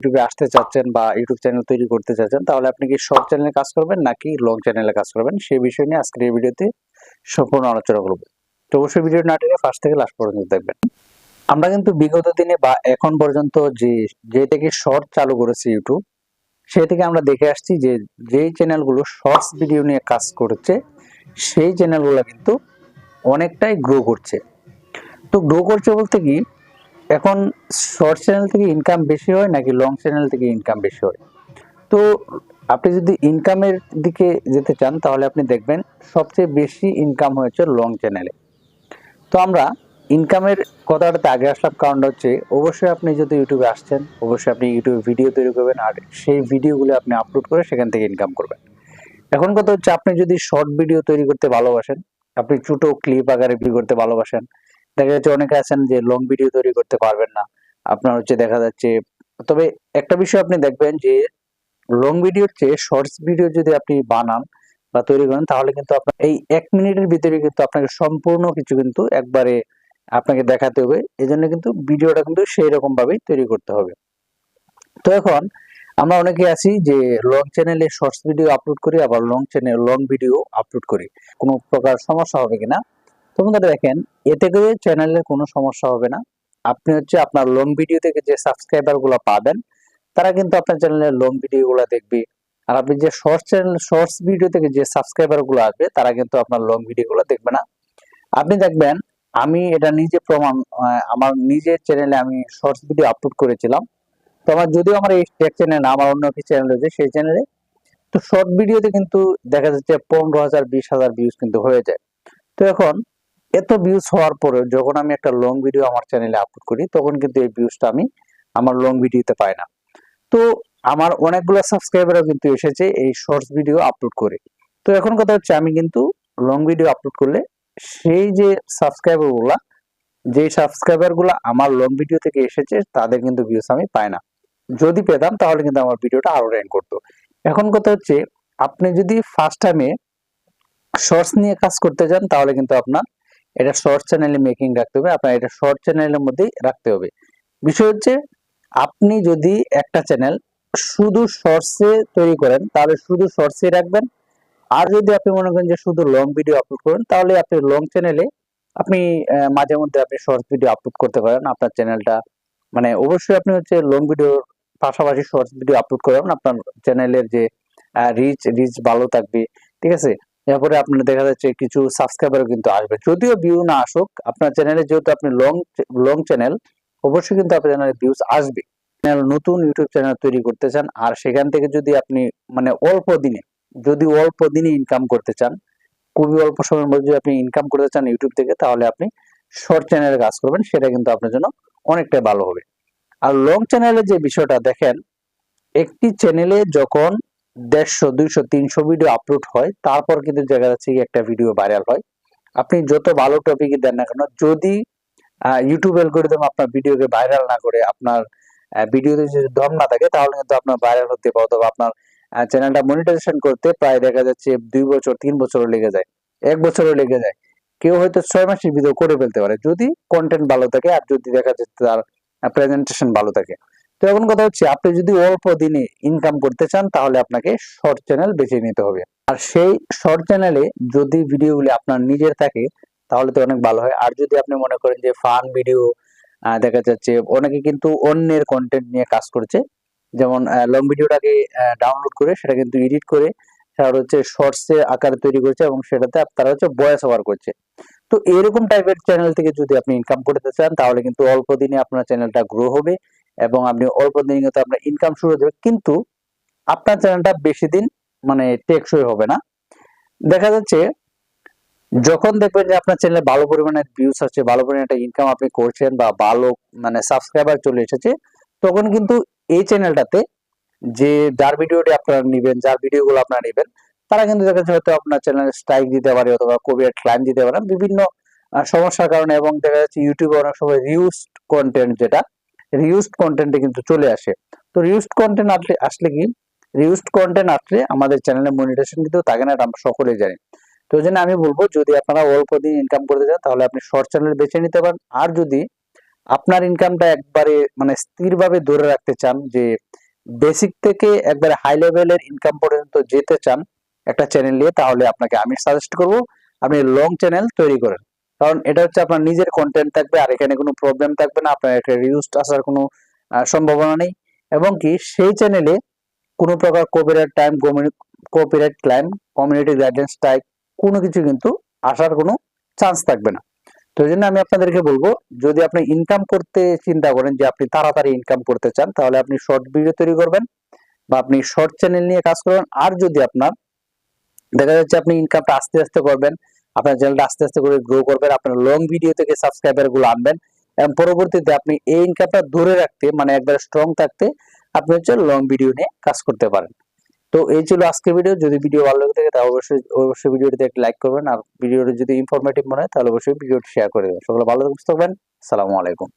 ইউটিউবে আসতে চাচ্ছেন বা ইউটিউব চ্যানেল তৈরি করতে চাচ্ছেন, তাহলে আপনি কি শর্ট চ্যানেলে কাজ করবেন নাকি লং চ্যানেলে কাজ করবেন? সেই বিষয় নিয়ে আজকের এই ভিডিওতে সম্পূর্ণ আলোচনা করব। তো অবশ্যই ভিডিও না টেনে ফার্স্ট থেকে লাস্ট পর্যন্ত দেখবেন। আমরা কিন্তু বিগত দিনে বা এখন পর্যন্ত যে যে থেকে শর্ট চালু করেছে ইউটিউব সে থেকে আমরা দেখে আসছি যে, যেই চ্যানেলগুলো শর্টস ভিডিও নিয়ে কাজ করছে, সেই চ্যানেলগুলো কিন্তু অনেকটাই গ্রো করছে। তো গ্রো করছে বলতে কি এখন শর্ট চ্যানেল থেকে ইনকাম বেশি হয় নাকি লং চ্যানেল থেকে ইনকাম বেশি হয়? তো আপনি যদি ইনকামের দিকে যেতে চান, তাহলে আপনি দেখবেন সবচেয়ে বেশি ইনকাম হয়েছে লং চ্যানেলে তো আমরা ইনকামের কথাটাতে আগে আসলাম, কারণটা হচ্ছে অবশ্যই আপনি যদি ইউটিউবে আসছেন, অবশ্যই আপনি ইউটিউবে ভিডিও তৈরি করবেন, আর সেই ভিডিওগুলো আপনি আপলোড করে সেখান থেকে ইনকাম করবেন। এখন কথা হচ্ছে আপনি যদি শর্ট ভিডিও তৈরি করতে ভালোবাসেন, আপনি ছোট ক্লিপ আকারে ভিডিও করতে ভালোবাসেন দেখা যাচ্ছে অনেকে আছেন যে লং ভিডিও তৈরি করতে পারবেন না। আপনার হচ্ছে দেখা যাচ্ছে, তবে একটা বিষয় আপনি দেখবেন যে লং ভিডিওর চেয়ে শর্টস ভিডিও যদি আপনি বানান বা তৈরি করেন, তাহলে কিন্তু আপনার এই এক মিনিটের ভিতরে কিন্তু আপনাকে সম্পূর্ণ কিছু কিন্তু একবারে আপনাকে দেখাতে হবে। এই জন্য কিন্তু ভিডিওটা কিন্তু সেই রকম ভাবেই তৈরি করতে হবে। তো এখন আমরা অনেকে আছি যে লং চ্যানেলে শর্টস ভিডিও আপলোড করি, আবার long channel long video upload করি। কোনো প্রকার সমস্যা হবে কিনা? তো বন্ধুরা দেখেন, এতে করে চ্যানেলের কোনো সমস্যা হবে না। আপনি হচ্ছে আপনার লং ভিডিও থেকে যে সাবস্ক্রাইবারগুলো পাবেন, তারা কিন্তু আপনার চ্যানেলের লং ভিডিও গুলো দেখবে। আর আপনি যে শর্ট চ্যানেল শর্টস ভিডিও থেকে যে সাবস্ক্রাইবারগুলো আসবে, তারা কিন্তু আপনার লং ভিডিও গুলো দেখবে না। আপনি দেখবেন, আমি এটা নিজে প্রমাণ আমার নিজের চ্যানেলে আমি শর্টস ভিডিও আপলোড করেছিলাম। তো আমার যদিও আমার এই এক চ্যানেল আমার অন্য একটি চ্যানেল রয়েছে, সেই চ্যানেলে তো শর্ট ভিডিওতে কিন্তু দেখা যাচ্ছে পনেরো হাজার, বিশ হাজার ভিউজ কিন্তু হয়ে যায়। তো এখন এত ভিউজ হওয়ার পরে যখন আমি একটা লং ভিডিও আমার চ্যানেলে আপলোড করি, তখন কিন্তু এই ভিউজটা আমি আমার লং ভিডিওতে পাই না। তো আমার অনেকগুলো সাবস্ক্রাইবারও কিন্তু এসেছে এই শর্টস ভিডিও আপলোড করে। তো এখন কথা হচ্ছে আমি কিন্তু লং ভিডিও আপলোড করলে সেই যে সাবস্ক্রাইবারগুলা যে সাবস্ক্রাইবারগুলা আমার লং ভিডিও থেকে এসেছে, তাদের কিন্তু ভিউজ আমি পাই না। যদি পেতাম তাহলে কিন্তু আমার ভিডিওটা আরও র্যাঙ্ক করতো। এখন কথা হচ্ছে, আপনি যদি ফার্স্ট টাইমে শর্টস নিয়ে কাজ করতে চান তাহলে কিন্তু আপনার এটা শর্ট চ্যানেলে মেকিং রাখতে হবে, আপনার এটা শর্ট চ্যানেলের মধ্যেই রাখতে হবে। বিষয় হচ্ছে, আপনি যদি একটা চ্যানেল শুধু শর্টসে তৈরি করেন, তাহলে শুধু শর্টসে রাখবেন। আর যদি আপনি মনে করেন যে শুধু লং ভিডিও আপলোড করেন, তাহলে আপনি লং চ্যানেলে আপনি মাঝে মধ্যে আপনি শর্টস ভিডিও আপলোড করতে পারেন আপনার চ্যানেলটা মানে অবশ্যই আপনি হচ্ছে লং ভিডিওর পাশাপাশি শর্টস ভিডিও আপলোড করবেন, আপনার চ্যানেলের যে রিচ রিচ ভালো থাকবে, ঠিক আছে? এরপরে আপনার দেখা যাচ্ছে কিছু সাবস্ক্রাইবারও কিন্তু আসবে। যদিও ভিউ না আসুক, আপনার চ্যানেলে যেহেতু আপনি লং লং চ্যানেল অবশ্যই কিন্তু আপনার চ্যানেলে ভিউজ আসবে। চ্যানেল নতুন ইউটিউব চ্যানেল তৈরি করতে চান, আর সেখান থেকে যদি আপনি মানে অল্প দিনে, যদি অল্প দিনে ইনকাম করতে চান, খুবই অল্প সময়ের মধ্যে যদি আপনি ইনকাম করতে চান ইউটিউব থেকে, তাহলে আপনি শর্ট চ্যানেলে কাজ করবেন, সেটা কিন্তু আপনার জন্য অনেকটাই ভালো হবে। আর লং চ্যানেলের যে বিষয়টা দেখেন, একটি চ্যানেলে যখন দেড়শো, দুইশো, তিনশো ভিডিও আপলোড হয়। তারপর কিন্তু দেখা যাচ্ছে একটা ভিডিও ভাইরাল হয়। আপনি যত ভালো টপিকই দেন না কেন, যদি ইউটিউব অ্যালগোরিদম আপনার ভিডিওকে ভাইরাল না করে, আপনার ভিডিওতে যদি দম না থাকে, তাহলে কিন্তু আপনার ভাইরাল হতে পারে অথবা আপনার চ্যানেলটা মনিটাইজেশন করতে প্রায় দেখা যাচ্ছে দুই বছর, তিন বছরও লেগে যায়। এক বছরও লেগে যায়। কেউ হয়তো ছয় মাসের ভিডিও করে ফেলতে পারে। যদি কন্টেন্ট ভালো থাকে আর যদি দেখা যাচ্ছে তার প্রেজেন্টেশন ভালো থাকে। তো এখন কথা হচ্ছে, আপনি যদি অল্প দিনে ইনকাম করতে চান, তাহলে আপনাকে শর্ট চ্যানেল বেছে নিতে হবে। আর সেই শর্ট চ্যানেলে যদি ভিডিওগুলি আপনার নিজের থাকে, তাহলে তো অনেক ভালো হয়। আর যদি আপনি মনে করেন যে ফান ভিডিও দেখা যাচ্ছে অনেকে কিন্তু অন্যের কন্টেন্ট নিয়ে কাজ করছে, যেমন লং ভিডিওটাকে ডাউনলোড করে সেটা কিন্তু এডিট করে সেটা হচ্ছে শর্টস আকারে তৈরি করছে এবং সেটাতে তারা হচ্ছে ভয়েস ওভার করছে। তো এরকম টাইপের চ্যানেল থেকে যদি আপনি ইনকাম করতে চান, তাহলে কিন্তু অল্প দিনে আপনার চ্যানেলটা গ্রো হবে। এবং আপনি অল্প দিনে আপনার ইনকাম শুরু হয়ে যাবে। কিন্তু আপনার চ্যানেলটা বেশি দিন মানে টেকসই হবে না। দেখা যাচ্ছে যখন দেখবেন যে আপনার চ্যানেলে ভালো পরিমাণে ভিউজ আসছে, ভালো পরিমাণে একটা ইনকাম আপনি করছেন বা ভালো মানে সাবস্ক্রাইবার চলে এসেছে, তখন কিন্তু এই চ্যানেলটাতে যে যার ভিডিওটি আপনারা নেবেন, যার ভিডিওগুলো আপনারা নেবেন, তারা কিন্তু দেখা যাচ্ছে হয়তো আপনার চ্যানেলে স্ট্রাইক দিতে পারে অথবা কপিরাইট ক্লাইম দিতে পারে। বিভিন্ন সমস্যার কারণে এবং দেখা যাচ্ছে ইউটিউবে অনেক সময় রিউজড কন্টেন্ট যেটা রিউজড কন্টেন্টে কিন্তু চলে আসে। তো রিউজড কন্টেন্ট আসলে আসলে কি? রিউজড কন্টেন্ট আসলে আমাদের চ্যানেলে মনিটাইজেশন কিন্তু থাকে না আমরা সকলেই জানি। তো জন্য আমি বলব, যদি আপনারা অল্প দিন ইনকাম করতে চান, তাহলে আপনি শর্ট চ্যানেল বেছে নিতে পারেন। আর যদি আপনার ইনকামটা একবারে মানে স্থিরভাবে ধরে রাখতে চান, যে বেসিক থেকে একবারে হাই লেভেলের ইনকাম পর্যন্ত যেতে চান একটা চ্যানেল নিয়ে, তাহলে আপনাকে আমি সাজেস্ট করব, আপনি লং চ্যানেল তৈরি করেন। কারণ এটা হচ্ছে আপনার নিজের কন্টেন্ট থাকবে আর এখানে কোনো প্রবলেম থাকবে না, আপনার একটা রিউজ আসার কোনো সম্ভাবনা নেই। এবং কি সেই চ্যানেলে কোনো প্রকার copyright time copyright claim community guidance type কোনো কিছু কিন্তু আসার কোনো চান্স থাকবে না। তো জন্য আমি আপনাদেরকে বলব, যদি আপনি ইনকাম করতে চিন্তা করেন যে আপনি তাড়াতাড়ি ইনকাম করতে চান, তাহলে আপনি শর্ট ভিডিও তৈরি করবেন বা আপনি শর্ট চ্যানেল নিয়ে কাজ করবেন। আর যদি আপনার দেখা যাচ্ছে আপনি ইনকামটা আস্তে আস্তে করবেন আপনার চ্যানেলটা আস্তে আস্তে করে গ্রো করবেন, আপনার লং ভিডিও থেকে সাবস্ক্রাইবারগুলো আনবেন এবং পরবর্তীতে আপনি এই ইনকামটা ধরে রাখতে মানে একবার স্ট্রং থাকতে, আপনি হচ্ছে লং ভিডিও নিয়ে কাজ করতে পারেন। তো এই ছিল আজকের ভিডিও যদি ভিডিও ভালো লাগে থাকে তাহলে অবশ্যই অবশ্যই ভিডিওটিতে একটা লাইক করবেন। আর ভিডিওটি যদি ইনফরমেটিভ মনে হয় তাহলে অবশ্যই ভিডিওটি শেয়ার করে দেবেন। সকলে ভালো থাকবেন সালামু আলাইকুম।